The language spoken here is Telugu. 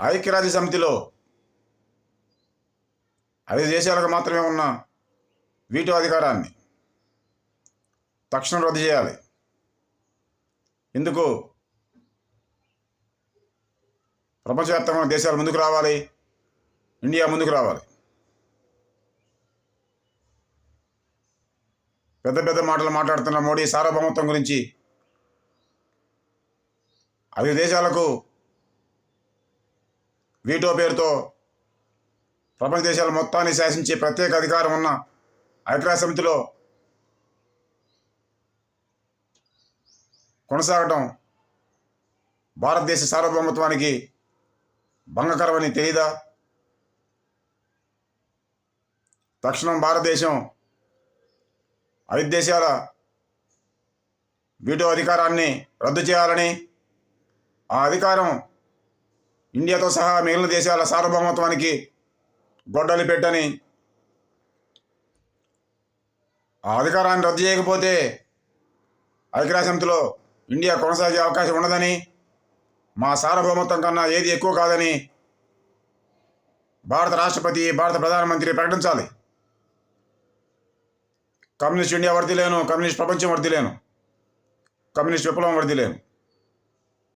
ఐక్యరాజ్య సమితిలో ఐదు దేశాలకు మాత్రమే ఉన్న వీటో అధికారాన్ని తక్షణం రద్దు చేయాలి. ఎందుకు ప్రపంచవ్యాప్తంగా దేశాలు ముందుకు రావాలి. ఇండియా ముందుకు రావాలి. పెద్ద పెద్ద మాటలు మాట్లాడుతున్న మోడీ సార్వభౌమత్వం గురించి ఐదు దేశాలకు వీటో పేరుతో ప్రపంచ దేశాల మొత్తాన్ని శాసించే ప్రత్యేక అధికారం ఉన్న ఐక్యరాజ్య సమితిలో కొనసాగటం భారతదేశ సార్వభౌమత్వానికి భంగకరమని తెలియదా తక్షణం భారతదేశం ఐదు దేశాల వీటో అధికారాన్ని రద్దు చేయాలని ఆ అధికారం ఇండియాతో సహా మిగిలిన దేశాల సార్వభౌమత్వానికి గొడ్డలి పెట్టని ఆ అధికారాన్ని రద్దు చేయకపోతే ఐక్యరాజ్య ఇండియా కొనసాగే అవకాశం ఉండదని మా సార్వభౌమత్వం కన్నా ఏది ఎక్కువ కాదని భారత రాష్ట్రపతి భారత ప్రధానమంత్రి ప్రకటించాలి. కమ్యూనిస్ట్ ఇండియా వర్దిలేను కమ్యూనిస్ట్ ప్రపంచం వర్దిలేను కమ్యూనిస్ట్ విప్లవం వర్దిలేను.